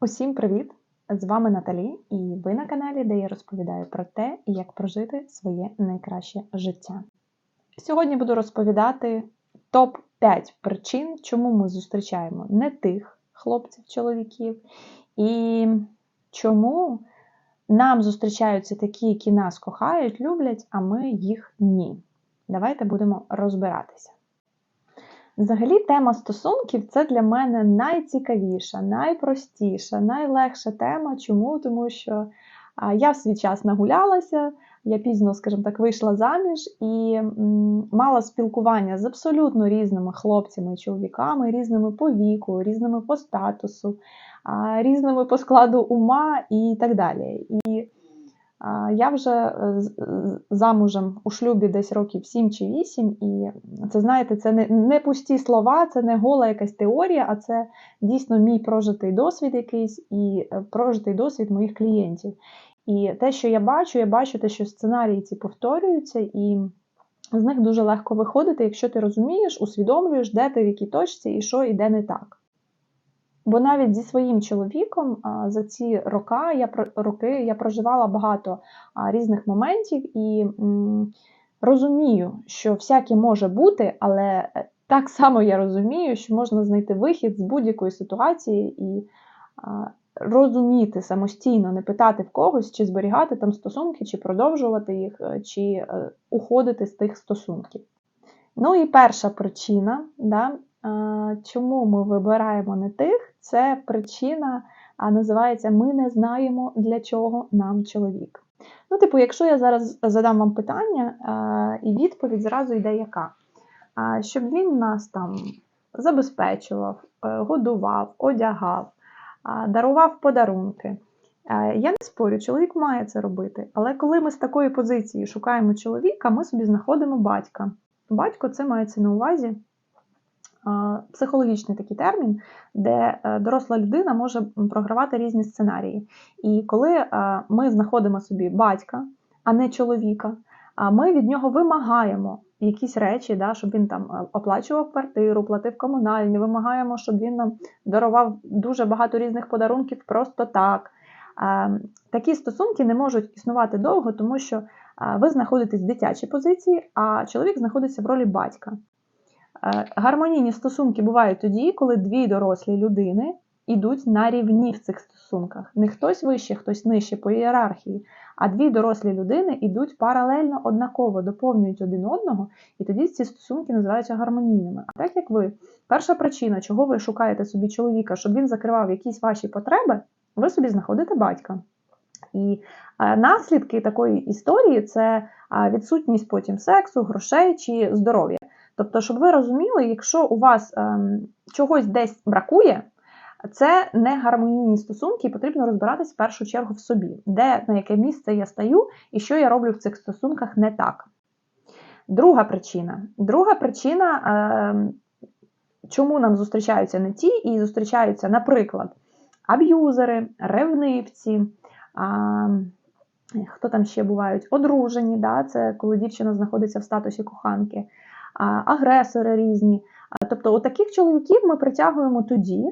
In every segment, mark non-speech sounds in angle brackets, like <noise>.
Усім привіт! З вами Наталі, і ви на каналі, де я розповідаю про те, як прожити своє найкраще життя. Сьогодні буду розповідати топ-5 причин, чому ми зустрічаємо не тих хлопців, чоловіків, і чому нам зустрічаються такі, які нас кохають, люблять, а ми їх ні. Давайте будемо розбиратися. Взагалі, тема стосунків це для мене найцікавіша, найпростіша, найлегша тема. Чому? Тому що я в свій час нагулялася, я пізно, скажімо так, вийшла заміж і мала спілкування з абсолютно різними хлопцями чоловіками, різними по віку, різними по статусу, різними по складу ума і так далі. І я вже е, замужем у шлюбі десь років 7 чи 8, і це, знаєте, це не, не пусті слова, це не гола якась теорія, а це дійсно мій прожитий досвід якийсь і е, прожитий досвід моїх клієнтів. І те, що я бачу, я бачу те, що сценарії ці повторюються, і з них дуже легко виходити, якщо ти розумієш, усвідомлюєш, де ти в якій точці і що і не так. Бо навіть зі своїм чоловіком за ці роки я роки я проживала багато різних моментів і розумію, що всяке може бути, але е, так само я розумію, що можна знайти вихід з будь-якої ситуації і розуміти самостійно, не питати в когось, чи зберігати там стосунки, чи продовжувати їх, е, чи е, уходити з тих стосунків. Ну і перша причина, да, чому ми вибираємо не тих, це причина називається Ми не знаємо, для чого нам чоловік. Ну, типу, якщо я зараз задам вам питання, і відповідь зразу йде яка? Щоб він нас там забезпечував, е, годував, одягав, дарував подарунки. Я не спорю, чоловік має це робити. Але коли ми з такої позиції шукаємо чоловіка, ми собі знаходимо батька. Батько це мається на увазі психологічний такий термін, де е, доросла людина може програвати різні сценарії. І коли е, ми знаходимо собі батька, а не чоловіка, ми від нього вимагаємо якісь речі, да, щоб він там е, оплачував квартиру, платив комунальні, вимагаємо, щоб він нам дарував дуже багато різних подарунків просто так. Такі стосунки не можуть існувати довго, тому що ви знаходитесь в дитячій позиції, а чоловік знаходиться в ролі батька. Е, гармонійні стосунки бувають тоді, коли дві дорослі людини йдуть на рівні в цих стосунках. Не хтось вище, хтось нижче по ієрархії, а дві дорослі людини йдуть паралельно однаково, доповнюють один одного, і тоді ці стосунки називаються гармонійними. А так як ви, перша причина, чого ви шукаєте собі чоловіка, щоб він закривав якісь ваші потреби, ви собі знаходите батька. І е, наслідки такої історії це відсутність потім сексу, грошей чи здоров'я. Тобто, щоб ви розуміли, якщо у вас ем, чогось десь бракує, це не гармонійні стосунки, і потрібно розбиратись в першу чергу в собі, де на яке місце я стаю і що я роблю в цих стосунках не так. Друга причина. Друга причина, ем, чому нам зустрічаються не ті, і зустрічаються, наприклад, аб'юзери, ревнивці. Хто там ще бувають? Одружені, да? це коли дівчина знаходиться в статусі коханки агресори різні. Тобто, у таких чоловіків ми притягуємо тоді,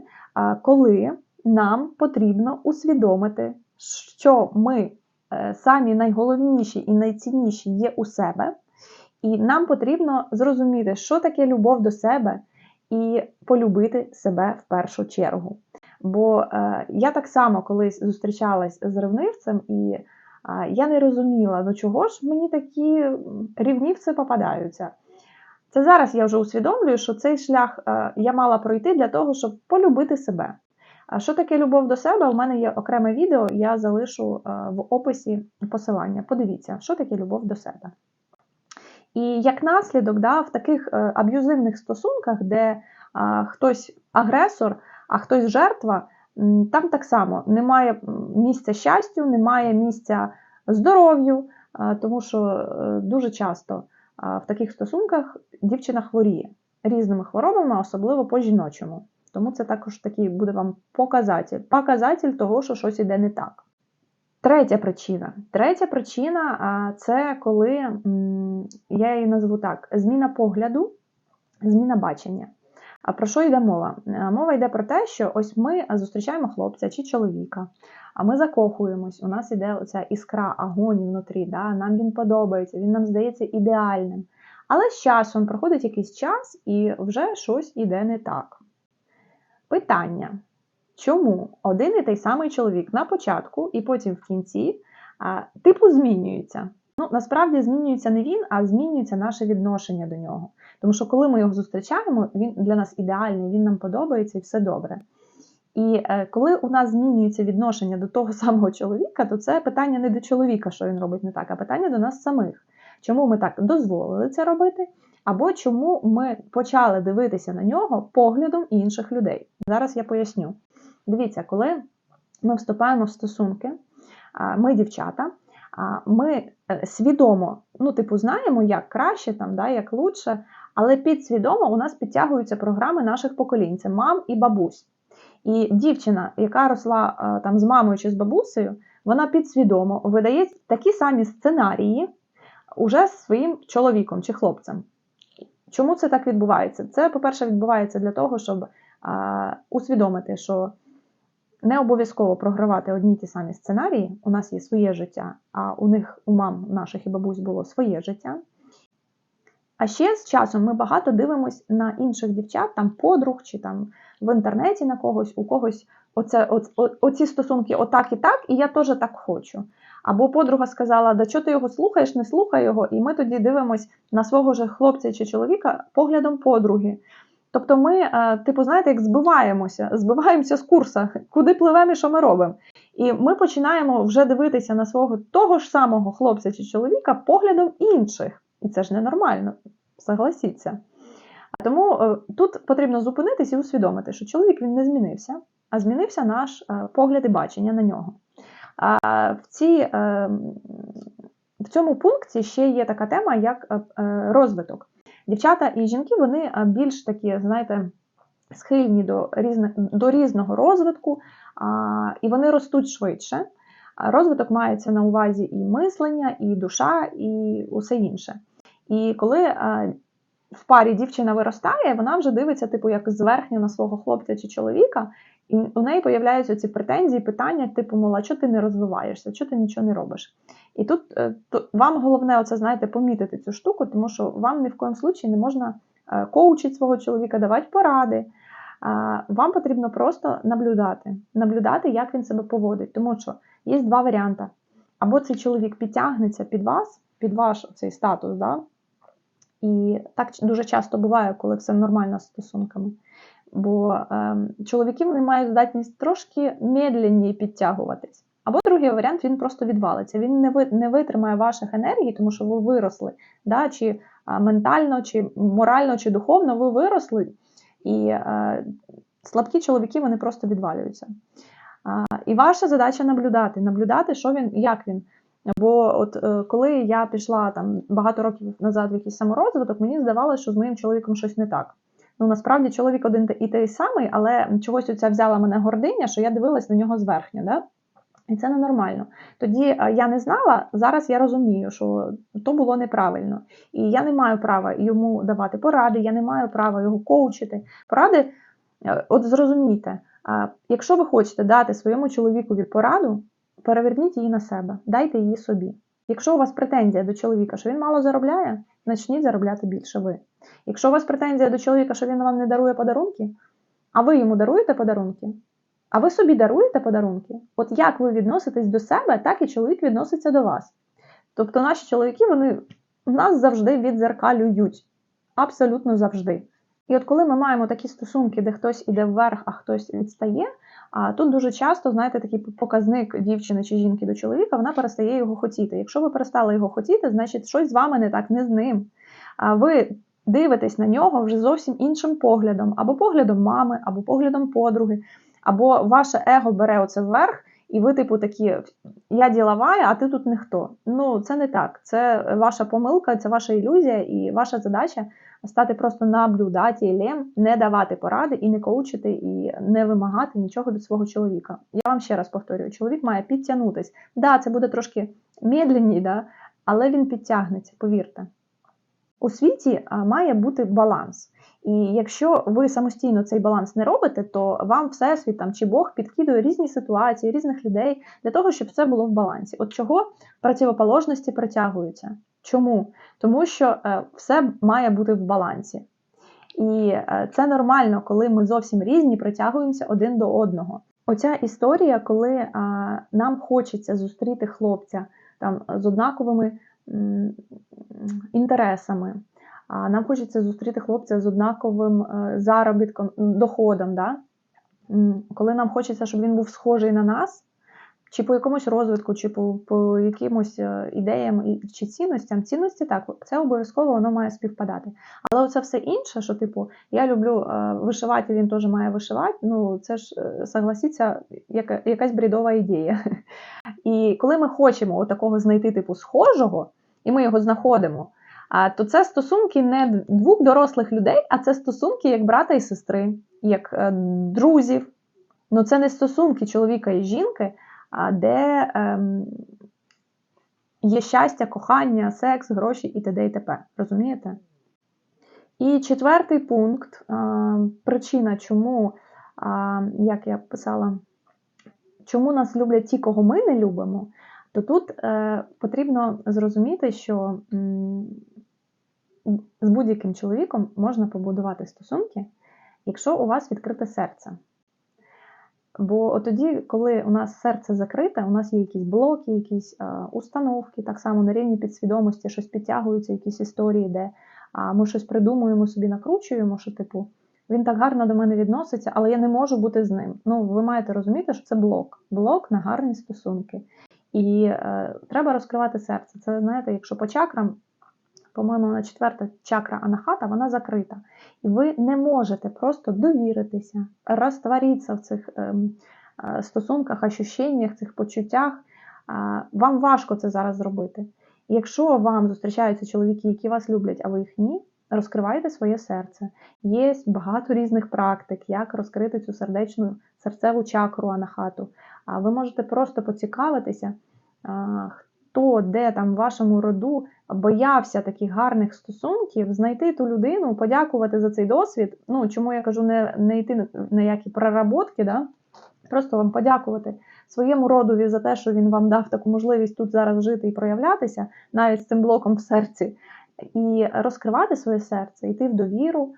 коли нам потрібно усвідомити, що ми е, самі найголовніші і найцінніші є у себе, і нам потрібно зрозуміти, що таке любов до себе, і полюбити себе в першу чергу. Бо е, я так само колись зустрічалась з ревнивцем, і я не розуміла, ну чого ж мені такі рівнівці попадаються. Це зараз я вже усвідомлюю, що цей шлях е, я мала пройти для того, щоб полюбити себе. А що таке любов до себе? У мене є окреме відео, я залишу е, в описі посилання. Подивіться, що таке любов до себе. І як наслідок, да, в таких е, аб'юзивних стосунках, де хтось агресор, а хтось жертва, там так само немає місця щастю, немає місця здоров'ю, тому що дуже часто в таких стосунках дівчина хворіє різними хворобами, особливо по жіночому. Тому це також такий буде вам показатель, показатель того, що щось іде не так. Третя причина. Третя причина це коли, я її назву так, зміна погляду, зміна бачення. А про що йде мова? Мова йде про те, що ось ми зустрічаємо хлопця чи чоловіка, а ми закохуємось. У нас іде оця іскра, огонь внутрі, да? нам він подобається, він нам здається ідеальним. Але з часом проходить якийсь час і вже щось іде не так. Питання: чому один і той самий чоловік на початку і потім в кінці а, типу змінюється? Ну, насправді змінюється не він, а змінюється наше відношення до нього. Тому що коли ми його зустрічаємо, він для нас ідеальний, він нам подобається і все добре. І е, коли у нас змінюється відношення до того <laughs> самого чоловіка, то це питання не до чоловіка, що він робить не так, а питання до нас самих. Чому ми так дозволили це робити? Або чому ми почали дивитися на нього поглядом інших людей? Зараз я поясню. Дивіться, коли ми вступаємо в стосунки, ми дівчата, ми е, свідомо, ну, типу, знаємо, як краще, там, да, як лучше, але підсвідомо у нас підтягуються програми наших поколінь, це мам і бабусь. І дівчина, яка росла там з мамою чи з бабусею, вона підсвідомо видає такі самі сценарії уже своїм чоловіком чи хлопцем. Чому це так відбувається? Це, по-перше, відбувається для того, щоб а, усвідомити, що не обов'язково програвати одні й ті самі сценарії. У нас є своє життя, а у них, у мам наших і бабусь було своє життя. А ще з часом ми багато дивимося на інших дівчат, там подруг чи там в інтернеті на когось, у когось оце, о, о, оці стосунки отак і так, і я теж так хочу. Або подруга сказала, да чого ти його слухаєш, не слухай його, і ми тоді дивимося на свого ж хлопця чи чоловіка поглядом подруги. Тобто ми, е, типу, знаєте, як збиваємося, збиваємося з курсу, куди пливемо і що ми робимо. І ми починаємо вже дивитися на свого того ж самого хлопця чи чоловіка поглядом інших. І це ж ненормально, согласіться. А тому е, тут потрібно зупинитись і усвідомити, що чоловік він не змінився, а змінився наш е, погляд і бачення на нього. А в, цій, в цьому пункті ще є така тема, як розвиток. Дівчата і жінки вони більш такі, знаєте, схильні до різних, до різного розвитку, і вони ростуть швидше. Розвиток мається на увазі і мислення, і душа, і усе інше. І коли в парі дівчина виростає, вона вже дивиться, типу, як зверхньо на свого хлопця чи чоловіка, і у неї з'являються ці претензії, питання, типу, мова, що ти не розвиваєшся, що ти нічого не робиш. І тут е, то, вам головне, оце, знаєте, помітити цю штуку, тому що вам ні в коєму случаї не можна е, коучити свого чоловіка, давати поради. Вам потрібно просто наблюдати, наблюдати, як він себе поводить. Тому що є два варіанти. Або цей чоловік підтягнеться під вас, під ваш цей статус, да? І так дуже часто буває, коли все нормально з стосунками. Бо е, чоловіки вони мають здатність трошки медленні підтягуватись. Або другий варіант він просто відвалиться. Він не ви, не витримає ваших енергій, тому що ви виросли. Да? Чи а, ментально, чи морально, чи духовно ви виросли. І е, слабкі чоловіки вони просто відвалюються. А, і ваша задача наблюдати, наблюдати, що він, як він. Бо от е, коли я пішла там багато років назад в якийсь саморозвиток, мені здавалося, що з моїм чоловіком щось не так. Ну, насправді чоловік один і той самий, але чогось оця взяла мене гординя, що я дивилась на нього зверхньо. Да? І це ненормально. Тоді е, я не знала, зараз я розумію, що то було неправильно. І я не маю права йому давати поради, я не маю права його коучити. Поради, е, от зрозумійте, якщо ви хочете дати своєму чоловікові пораду, переверніть її на себе, дайте її собі. Якщо у вас претензія до чоловіка, що він мало заробляє, почніть заробляти більше ви. Якщо у вас претензія до чоловіка, що він вам не дарує подарунки, а ви йому даруєте подарунки, а ви собі даруєте подарунки? От як ви відноситесь до себе, так і чоловік відноситься до вас. Тобто наші чоловіки вони нас завжди відзеркалюють. Абсолютно завжди. І от коли ми маємо такі стосунки, де хтось іде вверх, а хтось відстає, а тут дуже часто, знаєте, такий показник дівчини чи жінки до чоловіка, вона перестає його хотіти. Якщо ви перестали його хотіти, значить щось з вами не так, не з ним. А ви дивитесь на нього вже зовсім іншим поглядом, або поглядом мами, або поглядом подруги, або ваше его бере оце вверх, і ви, типу, такі, я ділова, а ти тут ніхто. Ну, це не так. Це ваша помилка, це ваша ілюзія, і ваша задача стати просто наблюдателем, не давати поради і не коучити, і не вимагати нічого від свого чоловіка. Я вам ще раз повторюю: чоловік має підтягнутись. Да, це буде трошки медленні, да, але він підтягнеться, повірте. У світі має бути баланс. І якщо ви самостійно цей баланс не робите, то вам всесвіт там чи Бог підкидує різні ситуації, різних людей для того, щоб все було в балансі. От чого противоположності притягуються? Чому? Тому що е, все має бути в балансі. І е, це нормально, коли ми зовсім різні притягуємося один до одного. Оця історія, коли нам хочеться зустріти хлопця там з однаковими інтересами, нам хочеться зустріти хлопця з однаковим е, заробітком, доходом. Да? Коли нам хочеться, щоб він був схожий на нас, чи по якомусь розвитку, чи по, по якимось е, ідеям чи цінностям. Цінності так, це обов'язково воно має співпадати. Але оце все інше, що, типу, я люблю е, вишивати, він теж має вишивати. Ну, це ж е, согласіться, яка, якась бредова ідея. І коли ми хочемо такого знайти, типу, схожого, і ми його знаходимо, а, то це стосунки не двох дорослих людей, а це стосунки як брата і сестри, як друзів. Ну, це не стосунки чоловіка і жінки, де ем, є щастя, кохання, секс, гроші і т.д. і т.п. Розумієте? І четвертий пункт, а, причина, чому, а, як я писала, чому нас люблять ті, кого ми не любимо, то тут е, потрібно зрозуміти, що з будь-яким чоловіком можна побудувати стосунки, якщо у вас відкрите серце. Бо тоді, коли у нас серце закрите, у нас є якісь блоки, якісь е, установки, так само на рівні підсвідомості, щось підтягуються, якісь історії, де ми щось придумуємо собі, накручуємо, що типу він так гарно до мене відноситься, але я не можу бути з ним. Ну, ви маєте розуміти, що це блок, блок на гарні стосунки. І е, треба розкривати серце. Це знаєте, якщо по чакрам, по-моєму, на четверта чакра анахата, вона закрита. І ви не можете просто довіритися, розтворитися в цих ем, е, стосунках, ощущеннях, цих почуттях. Вам важко це зараз зробити. І якщо вам зустрічаються чоловіки, які вас люблять, а ви їх ні, розкривайте своє серце. Є багато різних практик, як розкрити цю сердечну серцеву чакру анахату. А ви можете просто поцікавитися, хто де там в вашому роду боявся таких гарних стосунків, знайти ту людину, подякувати за цей досвід. Ну, чому я кажу, не, не йти на- які проработки, да? просто вам подякувати своєму родові за те, що він вам дав таку можливість тут зараз жити і проявлятися, навіть з цим блоком в серці, і розкривати своє серце, йти в довіру,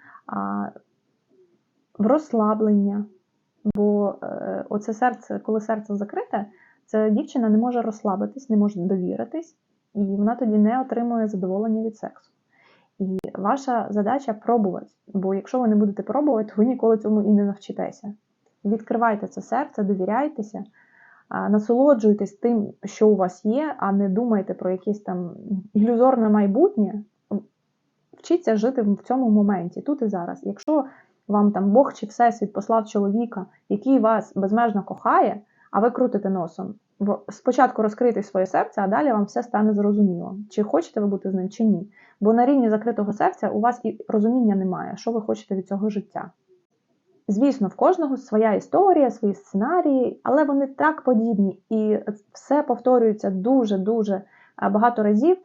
в розслаблення. Бо е, оце серце, коли серце закрите, це дівчина не може розслабитись, не може довіритись, і вона тоді не отримує задоволення від сексу. І ваша задача пробувати, бо якщо ви не будете пробувати, ви ніколи цьому і не навчитеся. Відкривайте це серце, довіряйтеся, насолоджуйтесь тим, що у вас є, а не думайте про якесь там ілюзорне майбутнє. Вчіться жити в цьому моменті, тут і зараз. Якщо вам там Бог чи Всесвіт послав чоловіка, який вас безмежно кохає, а ви крутите носом. Спочатку розкрийте своє серце, а далі вам все стане зрозуміло, чи хочете ви бути з ним, чи ні. Бо на рівні закритого серця у вас і розуміння немає, що ви хочете від цього життя. Звісно, в кожного своя історія, свої сценарії, але вони так подібні і все повторюється дуже-дуже багато разів.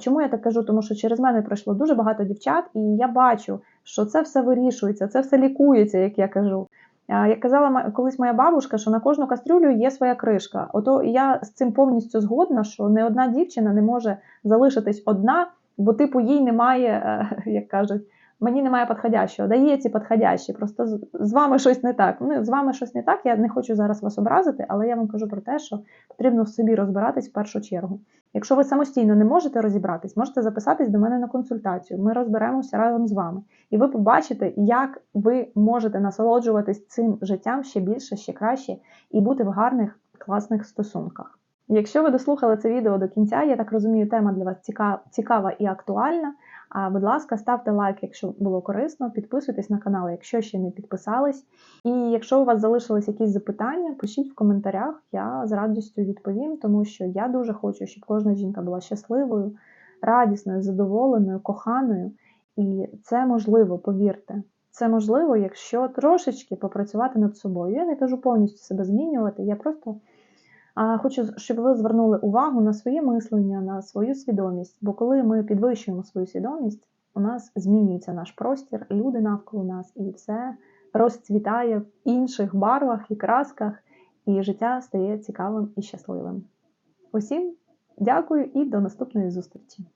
Чому я так кажу? Тому що через мене пройшло дуже багато дівчат, і я бачу, що це все вирішується, це все лікується, як я кажу. Як казала колись моя бабушка, що на кожну кастрюлю є своя кришка. Ото я з цим повністю згодна, що не одна дівчина не може залишитись одна, бо типу їй немає, е, <laughs> як кажуть, мені немає підходящого. Да є ці підходящі, просто з, вами щось не так. Ну, з вами щось не так. Я не хочу зараз вас образити, але я вам кажу про те, що потрібно в собі розбиратись в першу чергу. Якщо ви самостійно не можете розібратись, можете записатись до мене на консультацію. Ми розберемося разом з вами. І ви побачите, як ви можете насолоджуватись цим життям ще більше, ще краще і бути в гарних, класних стосунках. Якщо ви дослухали це відео до кінця, я так розумію, тема для вас ціка- цікава і актуальна. А, будь ласка, ставте лайк, якщо було корисно, підписуйтесь на канал, якщо ще не підписались. І якщо у вас залишились якісь запитання, пишіть в коментарях, я з радістю відповім, тому що я дуже хочу, щоб кожна жінка була щасливою, радісною, задоволеною, коханою. І це можливо, повірте. Це можливо, якщо трошечки попрацювати над собою. Я не кажу повністю себе змінювати, я просто хочу, щоб ви звернули увагу на своє мислення, на свою свідомість. Бо коли ми підвищуємо свою свідомість, у нас змінюється наш простір, люди навколо нас, і все розцвітає в інших барвах і красках, і життя стає цікавим і щасливим. Усім дякую і до наступної зустрічі!